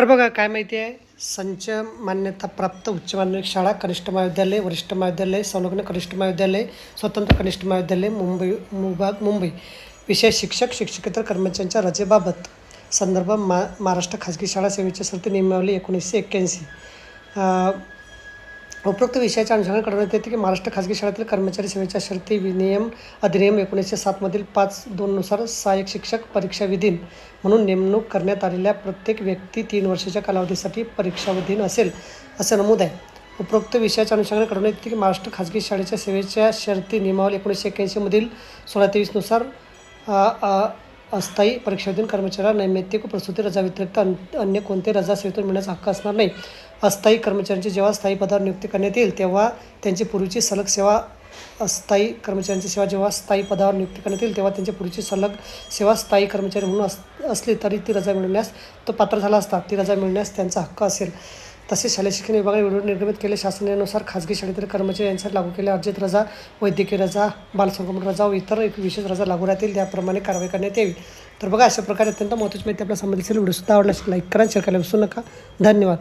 तर बघा काय माहिती आहे? संच मान्यताप्राप्त उच्च माध्यमिक शाळा कनिष्ठ महाविद्यालय वरिष्ठ महाविद्यालय संलग्न कनिष्ठ महाविद्यालय स्वतंत्र कनिष्ठ महाविद्यालय मुंबई विभाग मुंबई. विषय शिक्षक शिक्षकेतर कर्मचाऱ्यांच्या रजेबाबत संदर्भ मा महाराष्ट्र खाजगी शाळा सेवेची सरती नियमावली एकोणीसशे एक्क्याऐंशी. उपरोक्त विषयाच्या अनुषंगाने कळवण्यात येते की महाराष्ट्र खाजगी शाळेतील कर्मचारी सेवेच्या शर्ती विनियम अधिनियम एकोणीसशे सातमधील पाच दोननुसार सहाय्यक शिक्षक परीक्षा विधीन म्हणून नेमणूक करण्यात आलेल्या प्रत्येक व्यक्ती तीन वर्षाच्या कालावधीसाठी परीक्षाविधीन असेल असं नमूद आहे. उपरोक्त विषयाच्या अनुषंगाने कळवण्यात येते की महाराष्ट्र खाजगी शाळेच्या सेवेच्या शर्ती नियमावली एकोणीसशे एक्क्याऐंशीमधील सोळा तेवीसनुसार अस्थायी परीक्षाधीन कर्मचाऱ्याला नैमित्तिक प्रसूती रजा व्यतिरिक्त अन अन्य कोणते रजा सेवेतून मिळण्याचा हक्क असणार नाही. अस्थायी कर्मचाऱ्यांची जेव्हा स्थायी पदावर नियुक्ती करण्यात येईल तेव्हा त्यांची पूर्वीची सलग सेवा अस्थायी कर्मचाऱ्यांची सेवा जेव्हा स्थायी पदावर नियुक्ती करण्यात येईल तेव्हा त्यांची पूर्वीची सलग सेवा स्थायी कर्मचारी म्हणून अस असली तरी ती रजा मिळण्यास तो पात्र झाला असता. ती रजा मिळण्यास त्यांचा हक्क असेल. तसेच शालेय शिक्षण विभागाने व्हिडिओ निर्गमित केले शासनानुसार खाजगी शाळेतील कर्मचारी यांच्यासाठी लागू केल्या अर्जित रजा वैद्यकीय रजा बालसंक्रमण रजा व इतर एक विशेष रजा लागू राहतील त्याप्रमाणे कारवाई करण्यात यावी. तर बघा अशा प्रकारे अत्यंत महत्त्वाची माहिती आपल्या संबंधित व्हिडिओसुद्धा आवडला लाईक करा शेअर करायला विसरू नका. धन्यवाद.